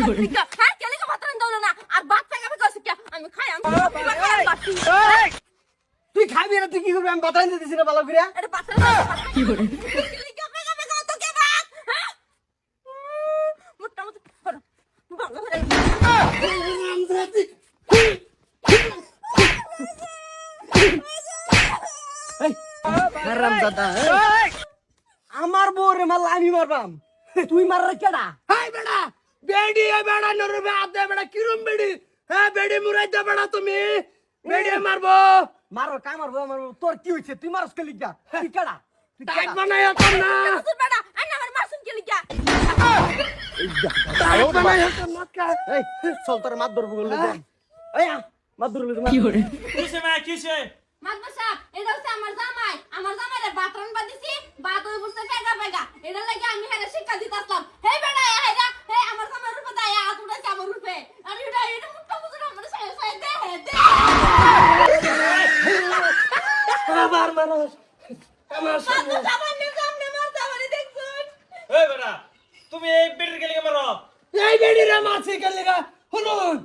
হ্যাঁ কেলে কা ভাত না আর ভাত আমি কইছি কি আমি খাই আমি তুই খাবি না তুই কি করবি? আমি দিতেছি না ভালো করে এটা ভাত কি ভাত। আমার বউরে মারলা আমি মারবাম। তুই মাররে কেডা? হাই বেড়া বেডি এ বেড়া নরবে আদে বেড়া কিরম বেডি হ্যাঁ বেডি মুরাই দে বেড়া তুমি বেডি মারবো মারো কা মারবো মারবো তোর কি হইছে তুই মারস কে লিগা তুই কেডা তুই টাইট বানাই তো না বেটা আন্না আমার মাসুম কা টাইট বানাই তো না কা এই চল তোর মাত ধরবো বললে এই মাত ধরবো কি কিসে মা কিসে মাদবা সাহেব এটা হচ্ছে আমার জামাই আমার জামাইরে ভাত রান্না দিছি ভাত ওই বসে ফেগা ফেগা এটা লাগি আমি হেরে শিক্ষা দিতাম হে বেটা হে রা হে আমার জামাই রূপে দায় আত উড়াইছে আমার রূপে আর এটা এটা মুট্টা বুঝুন আমার সাথে সাথে দে হে দে আবার মানুষ আমার সামনে সামনে সামনে মার জামাই দেখছুন এই বেটা তুমি এই বেটির গেলে মারো? এই বেডি রে মারছি কে লাগা? শুনুন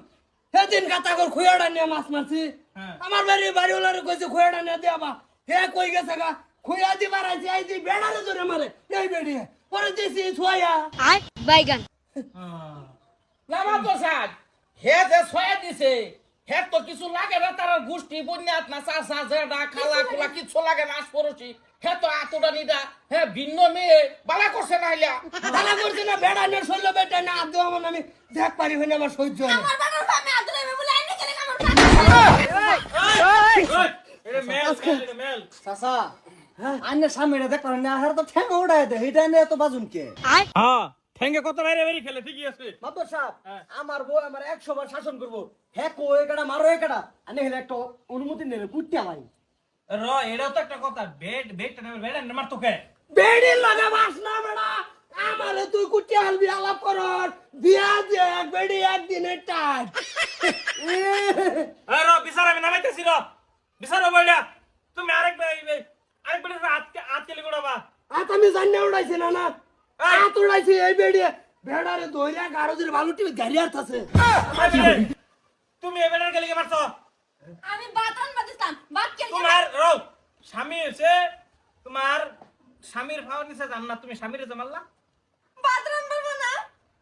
সেদিন কাতা কর খুয়াড়া নিয়ে মাছ মারছি। হ্যাঁ। আমার বাড়ি বাড়িওয়ালারে কইছে খুয়াড়া নিয়ে দে আবা হে কই গেছে গা? খুয়া দি মারাইছি এই দি বেড়ারে ধরে মারে। এই বেডি পরে দিছি ছয়া। লামা প্রসাদ হে যে ছয়া দিছে হে তো কিছু লাগে না তার গোষ্ঠী বন্যাত না চাষা জেডা খালা খোলা কিছু লাগে না পড়ছি হে তো আতুটা নিদা হে ভিন্ন মেয়ে বালা করছে না হইলা তালা করছে না বেড়া নিয়ে শৈল বেটা না আদৌ আমার আমি দেখ পারি হইনি আমার সহ্য হয় না। আমার বলে আইনে এটা মেল চাচা আন্নে সামনে দেখ না হার তো ঠ্যাং উড়াই দে এটা নিয়ে তো বাজুন কে হ্যাঁ। ঠেঙ্গে কত বাইরে বাইরে খেলে ঠিকই আছে। মাতর সাহেব হ্যাঁ। আমার বউ আমার একশো বার শাসন করব। হ্যাঁ কো একাটা মারো একাটা আনে হেলে একটা অনুমতি নেবে কুটতে ভাই র এটাও তো একটা কথা। বেড বেডটা নেবে বেড মার তোকে বেড়ি লাগা বাস না বেড়া। আমারে তুই কুটি হালবি আলাপ করর। বিয়া দে বেড়ি একদিনের টাইট এই র বিচার আমি নামাইতেছি র। বিচার বইলা তুমি আরেক বে- আরেক বেটির আজকে আজকে লিগুড়াবা আত আমি জানি উড়াইছি না না। এই! বেড়ি বেড়ারে দইরা থাছে তুমি এই গেলে মারছো? আমি তোমার রো স্বামী তোমার স্বামীর নিচে জান না তুমি স্বামীর যে মারলা? ভাত রান্না না।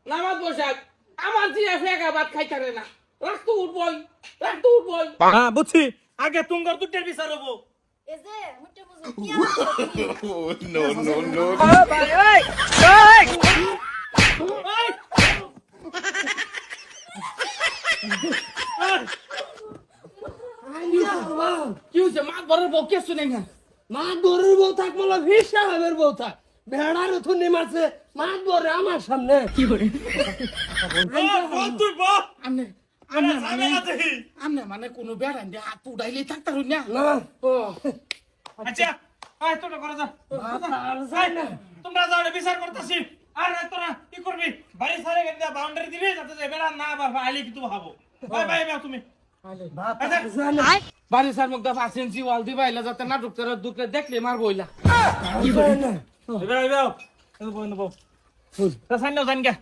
লামা প্রসাদ আমার জিয়া ফেকা ভাত খাইতারে না। রাখতো উঠবই রাখতো উঠবই। হ্যাঁ বুঝছি। আগে তুঙ্গর দুটের বিচার হব। এই যে মুট্টা বুঝুন কি হয়েছে মাছ বরের বউ কে শুনে না মা দরের বউ থাক বলো ভিস সাহেবের বউ থাক বেড়ার থুনি মারছে মা দরে আমার সামনে কি করে তুই বল। আমনে মানে আমনে মানে কোনো বেড়ান দিয়ে হাত উড়াইলেই থাকতার না। না। ও। আচ্ছা আয় তোরা করে যা। তোমরা যাও বিচার করতেছি। আর তোরা কি করবি? বাড়ি সারে গেলে বাউন্ডারি দিবি যাতে যে বেড়া না আবার আইলে কি তুমি ভাবো বাই বাই বাই তুমি। আচ্ছা, বাড়ি সার মুখ দফা সেন্সি ওয়াল দিবা ইলা যাতে নাটক তারা দুকে দেখলে মারবো ইলা এবার আইবাও এবার বই নেব তা সাইন নাও সাইন গা।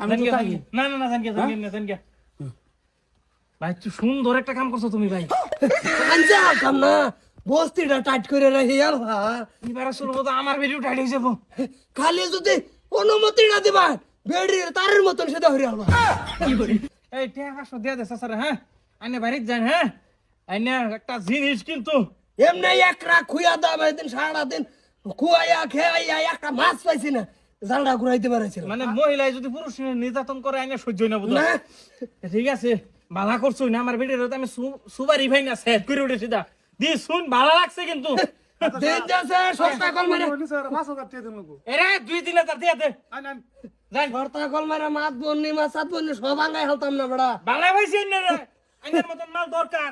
আমি তো থাকি না না না সাইন গা সাইন গা সাইন গা। ভাই তুই সুন্দর একটা কাম করছ তুমি ভাই। আনছে আলতাম না। বস্তিটা টাইট করে রাখি আর এবার শুরু তো আমার ভিডিও টাইট হয়ে যাব। খালি যদি অনুমতি না দিবা বেড়ির তারের মতন সেটা হয়ে আলবা এই টাকা পাঁচশো দিয়ে দে স্যার হ্যাঁ? আইনে বাড়িতে যান হ্যাঁ? আইনে একটা জিনিস কিন্তু। এমনি এক রাত খুয়া দাম দিন সারা দিন খুয়াইয়া খেয়াইয়া একটা মাছ পাইছি না জালটা ঘুরাইতে পারাইছিল মানে মহিলায় যদি পুরুষ নির্যাতন করে আইনে সহ্য না বুঝলো? না। ঠিক আছে। বালা করছ না আমার ভিডিও আমি সুবারি ভাই না সেট করে উঠেছি দা। দি শুন বালা লাগছে কিন্তু। দিন যাচ্ছে সস্তা কল মারে। এরে দুই দিন হাজার দিয়ে দে। যাই। সস্তা কল মারে মাছ বন্নি মাছ সাত বন্নি সব আঙ্গাই হলতাম না বড়া। বালা ভাইছি আইনের মতন মাল দরকার।